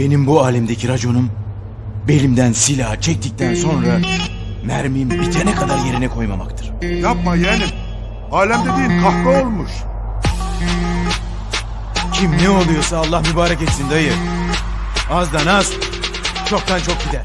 Benim bu alemdeki raconum belimden silah çektikten sonra mermim bitene kadar yerine koymamaktır. Yapma yeğenim. Alem dediğin kahve olmuş. Kim ne oluyorsa Allah mübarek etsin dayı. Azdan az, çoktan çok gider.